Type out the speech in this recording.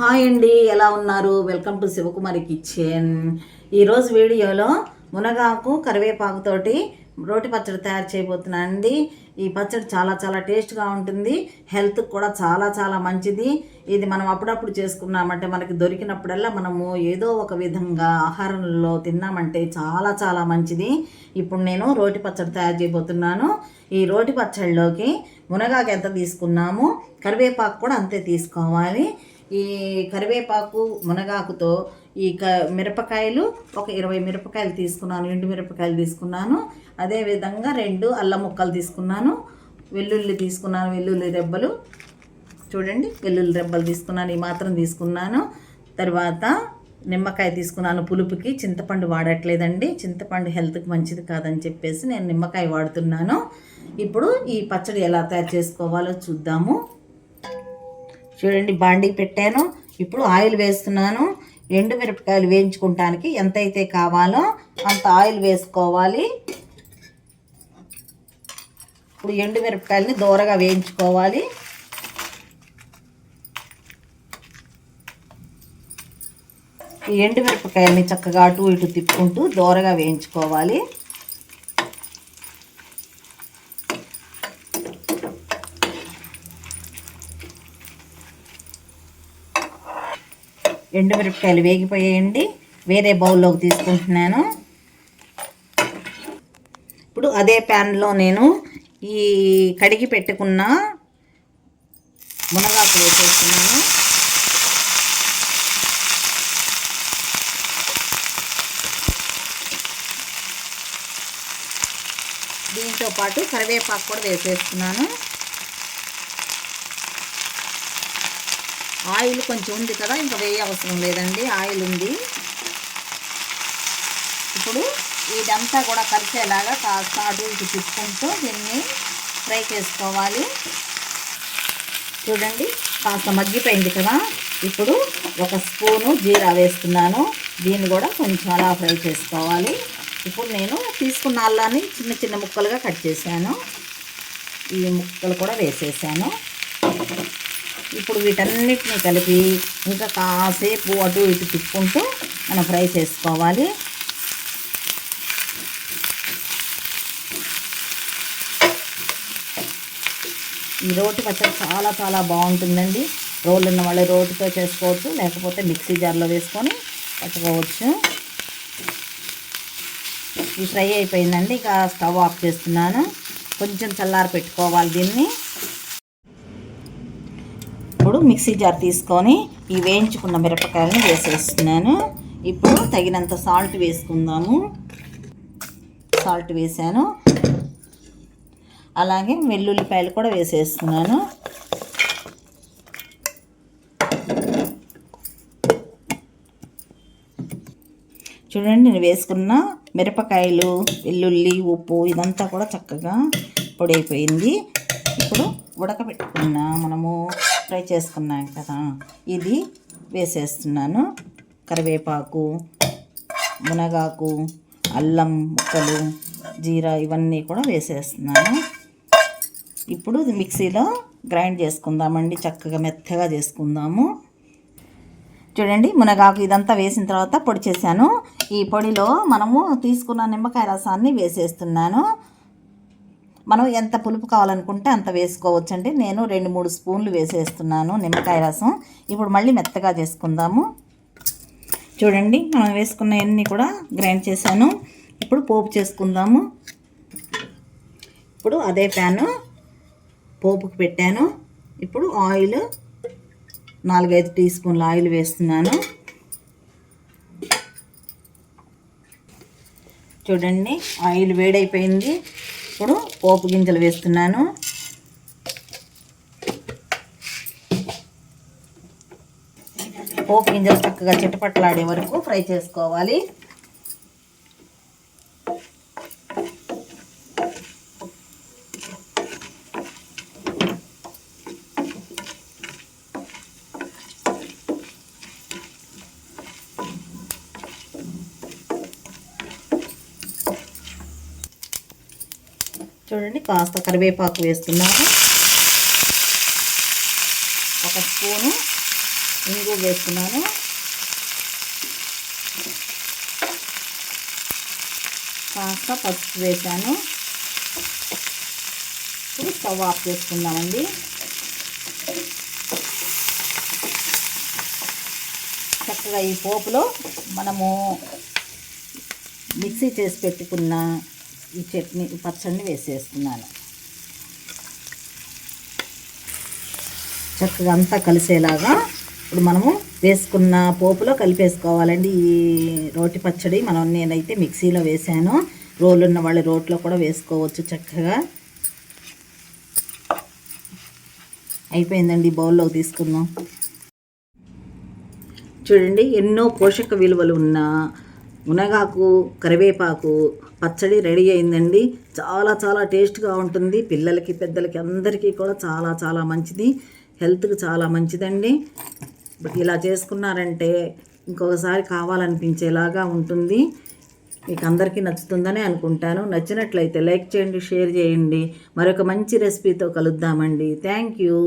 Hi అండి ఎలా ఉన్నారు? వెల్కమ్ టు శివకుమారి కిచెన్ ఈరోజు వీడియోలో మునగాకు కరివేపాకుతోటి రోటి పచ్చడి తయారు చేయబోతున్నాను అండి. ఈ పచ్చడి చాలా చాలా టేస్ట్గా ఉంటుంది. హెల్త్కి కూడా చాలా చాలా మంచిది. ఇది మనం అప్పుడప్పుడు చేసుకున్నామంటే మనకి దొరికినప్పుడల్లా మనము ఏదో ఒక విధంగా ఆహారంలో తిన్నామంటే చాలా చాలా మంచిది. ఇప్పుడు నేను రోటి పచ్చడి తయారు చేయబోతున్నాను. ఈ రోటి పచ్చడిలోకి మునగాకు ఎంత తీసుకున్నాము? కరివేపాకు కూడా అంతే తీసుకోవాలి. ఈ కరివేపాకు మునగాకుతో ఈ క మిరపకాయలు ఒక ఇరవై మిరపకాయలు తీసుకున్నాను ఎండు మిరపకాయలు తీసుకున్నాను. అదేవిధంగా రెండు అల్లం ముక్కలు తీసుకున్నాను. వెల్లుల్లి తీసుకున్నాను వెల్లుల్లి రెబ్బలు. చూడండి వెల్లుల్లి రెబ్బలు తీసుకున్నాను ఈ మాత్రం తీసుకున్నాను. తర్వాత నిమ్మకాయ తీసుకున్నాను పులుపుకి. చింతపండు వాడట్లేదండి. చింతపండు హెల్త్కి మంచిది కాదని చెప్పేసి నేను నిమ్మకాయ వాడుతున్నాను. ఇప్పుడు ఈ పచ్చడి ఎలా తయారు చేసుకోవాలో చూద్దాము. చూడండి బాండీ పెట్టాను. ఇప్పుడు ఆయిల్ వేస్తున్నాను. ఎండు మిరపకాయలు వేయించుకుంటానికి ఎంత అయితే కావాలో అంత ఆయిల్ వేసుకోవాలి. ఇప్పుడు ఎండు మిరపకాయలని దూరగా వేయించుకోవాలి. ఈ ఎండు చక్కగా అటు ఇటు తిప్పుకుంటూ దూరగా వేయించుకోవాలి. ఎండుమిరపకాయలు వేగిపోయాయండి. వేరే బౌల్లోకి తీసుకుంటున్నాను. ఇప్పుడు అదే ప్యాన్లో నేను ఈ కడిగి పెట్టుకున్న మునగాకు వేసేస్తున్నాను. దీంతో పాటు కరివేపాకు కూడా వేసేస్తున్నాను. ఆయిల్ కొంచెం ఉంది కదా ఇంకా వేయ అవసరం లేదండి ఆయిల్ ఉంది. ఇప్పుడు ఇదంతా కూడా కలిసేలాగా కాస్త అటు ఇటు తిప్పుకుంటూ దీన్ని ఫ్రై చేసుకోవాలి. చూడండి కాస్త మగ్గిపోయింది కదా. ఇప్పుడు ఒక స్పూను జీరా వేస్తున్నాను. దీన్ని కూడా కొంచెం అలా ఫ్రై చేసుకోవాలి. ఇప్పుడు నేను తీసుకున్న అల్లాన్ని చిన్న చిన్న ముక్కలుగా కట్ చేశాను. ఈ ముక్కలు కూడా వేసేసాను. ఇప్పుడు వీటన్నిటిని కలిపి ఇంకా కాసేపు అటు ఇటు తిప్పుకుంటూ మనం ఫ్రై చేసుకోవాలి. ఈ రోటి పచ్చడి చాలా చాలా బాగుంటుందండి. రోళ్ళు ఉన్న వాళ్ళు రోటితో చేసుకోవచ్చు లేకపోతే మిక్సీ జార్లో వేసుకొని పట్టుకోవచ్చు. ఈ ఫ్రై అయిపోయిందండి ఇక స్టవ్ ఆఫ్ చేస్తున్నాను. కొంచెం చల్లారి పెట్టుకోవాలి దీన్ని. ఇప్పుడు మిక్సీ జార్ తీసుకొని ఈ వేయించుకున్న మిరపకాయలను వేసేస్తున్నాను. ఇప్పుడు తగినంత సాల్ట్ వేసుకుందాము. సాల్ట్ వేసాను. అలాగే వెల్లుల్లిపాయలు కూడా వేసేస్తున్నాను. చూడండి నేను వేసుకున్న మిరపకాయలు వెల్లుల్లి ఉప్పు ఇదంతా కూడా చక్కగా పొడైపోయింది. ఇప్పుడు ఉడకబెట్టుకున్న మనము. ఫ్రై చేసుకున్నాం కదా. ఇది వేసేస్తున్నాను. కరివేపాకు మునగాకు అల్లం ముక్కలు జీరా ఇవన్నీ కూడా వేసేస్తున్నాను. ఇప్పుడు మిక్సీలో గ్రైండ్ చేసుకుందామండి. చక్కగా మెత్తగా చేసుకుందాము. చూడండి మునగాకు ఇదంతా వేసిన తర్వాత పొడి చేశాను. ఈ పొడిలో మనము తీసుకున్న నిమ్మకాయ రసాన్ని వేసేస్తున్నాను. మనం ఎంత పులుపు కావాలనుకుంటే అంత వేసుకోవచ్చు అండి నేను రెండు మూడు స్పూన్లు వేసేస్తున్నాను నిమ్మకాయ రసం. ఇప్పుడు మళ్ళీ మెత్తగా చేసుకుందాము. చూడండి మనం వేసుకున్నవన్నీ కూడా గ్రైండ్ చేశాను. ఇప్పుడు పోపు చేసుకుందాము. ఇప్పుడు అదే ప్యాను పోపుకి పెట్టాను. ఇప్పుడు ఆయిల్ నాలుగైదు టీ స్పూన్ల ఆయిల్ వేస్తున్నాను. చూడండి ఆయిల్ వేడైపోయింది. ఇప్పుడు పోపు గింజలు వేస్తున్నాను. పోపు గింజలు చక్కగా చిటపట్లాడే వరకు ఫ్రై చేసుకోవాలి. చూడండి కాస్త కరివేపాకు వేస్తున్నాను. ఒక స్పూను ఇంగు వేస్తున్నాను. కాస్త పసుపు వేసాను ఇప్పుడు స్టవ్ ఆఫ్ చేసుకుందామండి చక్కగా ఈ పోపులో మనము మిక్సీ చేసి పెట్టుకున్న ఈ చట్నీ పచ్చడిని వేసేస్తున్నాను. చక్కగా అంతా కలిసేలాగా ఇప్పుడు మనము వేసుకున్న పోపులో కలిపేసుకోవాలండి. ఈ రోటి పచ్చడి మనం నేనైతే మిక్సీలో వేసాను రోలు ఉన్న వాళ్ళు రోట్లో కూడా వేసుకోవచ్చు చక్కగా. అయిపోయిందండి బౌల్లోకి తీసుకుందాం. చూడండి ఎన్నో పోషక విలువలు ఉన్న మునగాకు కరివేపాకు పచ్చడి రెడీ అయిందండి. చాలా చాలా టేస్ట్గా ఉంటుంది. పిల్లలకి పెద్దలకి అందరికీ కూడా చాలా చాలా మంచిది. హెల్త్కి చాలా మంచిదండి. ఇలా చేసుకున్నారంటే ఇంకొకసారి కావాలనిపించేలాగా ఉంటుంది. మీకు అందరికీ నచ్చుతుందని అనుకుంటాను. నచ్చినట్లయితే లైక్ చేయండి షేర్ చేయండి. మరొక మంచి రెసిపీతో కలుద్దామండి. Thank you.